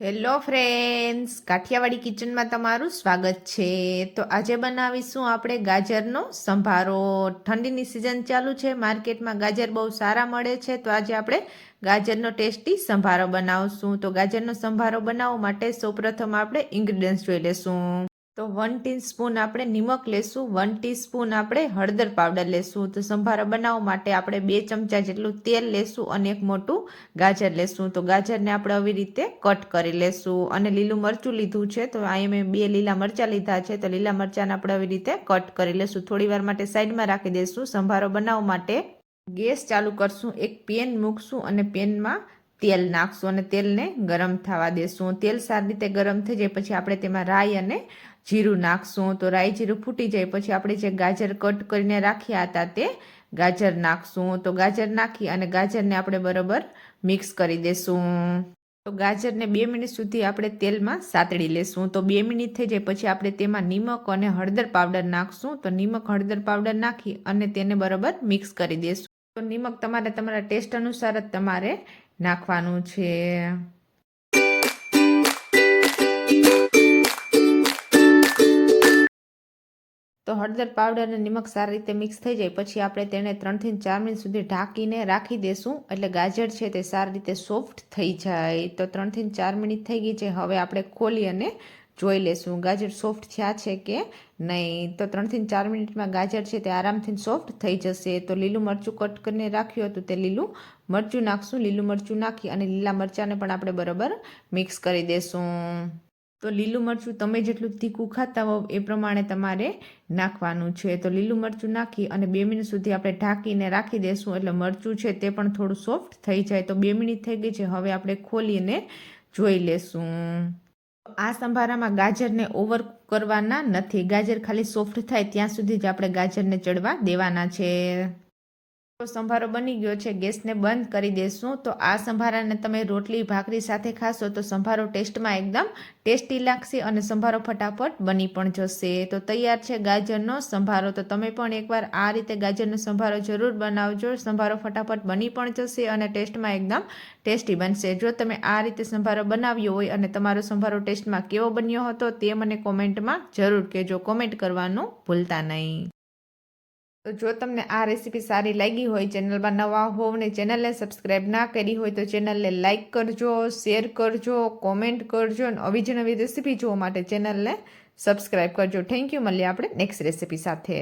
Hello friends Kathiawadi કિચનમાં તમારું સ્વાગત છે. તો આજે બનાવીશું આપણે ગાજરનો સંભારો. ઠંડીની સિઝન ચાલુ છે. માર્કેટમાં ગાજર બહુ સારા મળે છે. તો આજે આપણે ગાજરનો ટેસ્ટી સંભારો બનાવશું. તો ગાજરનો સંભારો બનાવવા માટે સૌપ્રથમ આપણે ઇન્ગ્રીડિયન્ટ્સ જોઈ લેશું. તો વન ટીસ્પૂન આપણે નિમક લેશું વન ટીસ્પૂન આપણે હળદર પાવડર લેશું. તો સંભારો બનાવવા માટે આપણે બે ચમચા જેટલું તેલ લેશું અને એક મોટું ગાજર લેશું. તો ગાજરને આપણે આવી રીતે કટ કરી લેશું અને લીલું મરચું લીધું છે. તો અહીં મેં બે લીલા મરચાં લીધા છે. તો લીલા મરચાંને આપણે આવી રીતે કટ કરી લેશું. થોડી વાર માટે સાઈડમાં રાખી દઈશું સંભારો બનાવવા માટે ગેસ ચાલુ કરશું. એક પેન મૂકશું અને પેનમાં તેલ નાખશું અને તેલને ગરમ થવા દેશું. તેલ સારી રીતે ગરમ થઈ જાય પછી આપણે તેમાં રાઈ અને જીરું નાખશું, તો રાઈ જીરું ફૂટી જાય. પછી આપણે જે ગાજર કટ કરીને રાખ્યા હતા તે ગાજર નાખશું. તો ગાજર નાખી અને ગાજરને આપણે બરાબર મિક્સ કરી દેશું. તો ગાજરને બે મિનિટ સુધી આપણે તેલમાં સાતડી લેશું. તો બે મિનિટ થઈ જાય. પછી આપણે તેમાં નિમક અને હળદર પાવડર નાખશું. તો નિમક, હળદર પાવડર નાખી અને તેને બરાબર મિક્સ કરી દેશું. તો નિમક તમારે, તમારા ટેસ્ટ અનુસાર જ તમારે નાખવાનું છે. તો હળદર પાવડર અને નિમક સારી રીતે મિક્સ થઈ જાય. પછી આપણે તેને ત્રણથી ચાર મિનિટ સુધી ઢાંકીને રાખી દેશું. એટલે ગાજર છે તે સારી રીતે સોફ્ટ થઈ જાય. તો ત્રણથી ચાર મિનિટ થઈ ગઈ છે. હવે આપણે ખોલી અને જોઈ લેશું. ગાજર સોફ્ટ થયા છે કે નહીં? તો ત્રણથી ચાર મિનિટમાં ગાજર છે તે આરામથી સોફ્ટ થઈ જશે. તો લીલું મરચું કટ કરીને રાખ્યું હતું તે લીલું મરચું નાખશું. લીલું મરચું નાખી અને લીલા મરચાંને પણ આપણે બરાબર મિક્સ કરી દેશું. તો લીલું મરચું તમે જેટલું તીખું ખાતા હો એ પ્રમાણે તમારે નાખવાનું છે. તો લીલું મરચું નાખી અને બે મિનિટ સુધી આપણે ઢાંકીને રાખી દઈશું એટલે મરચું છે તે પણ થોડું સોફ્ટ થઈ જાય. તો બે મિનિટ થઈ ગઈ છે. હવે આપણે ખોલીને જોઈ લેશું. આ સંભારામાં ગાજરને ઓવર કરવાના નથી. ગાજર ખાલી સોફ્ટ થાય ત્યાં સુધી જ આપણે ગાજરને ચડવા દેવાના છે. સંભારો બની ગયો છે, ગેસને બંધ કરી દેશું. તો આ સંભારાને તમે રોટલી, ભાખરી સાથે ખાશો તો સંભારો ટેસ્ટમાં એકદમ ટેસ્ટી લાગશે અને સંભારો ફટાફટ બની પણ જશે. તો તૈયાર છે ગાજરનો સંભારો. તો તમે પણ એકવાર આ રીતે ગાજરનો સંભારો જરૂર બનાવજો. સંભારો ફટાફટ બની પણ જશે અને ટેસ્ટમાં એકદમ ટેસ્ટી બનશે. જો તમે આ રીતે સંભારો બનાવ્યો હોય અને તમારો સંભારો ટેસ્ટમાં કેવો બન્યો હતો તે મને કોમેન્ટમાં જરૂર કહેજો. કોમેન્ટ કરવાનું ભૂલતા નહીં. તો જો તમને આ રેસીપી સારી લાગી હોય, ચેનલમાં નવા હોવ ને ચેનલને સબસ્ક્રાઈબ ના કરી હોય, તો ચેનલને લાઇક કરજો, શેર કરજો, કોમેન્ટ કરજો અને આવી જ નવી રેસીપી જોવા માટે ચેનલને સબસ્ક્રાઈબ કરજો. થેન્ક યુ મળીએ આપણે નેક્સ્ટ રેસીપી સાથે.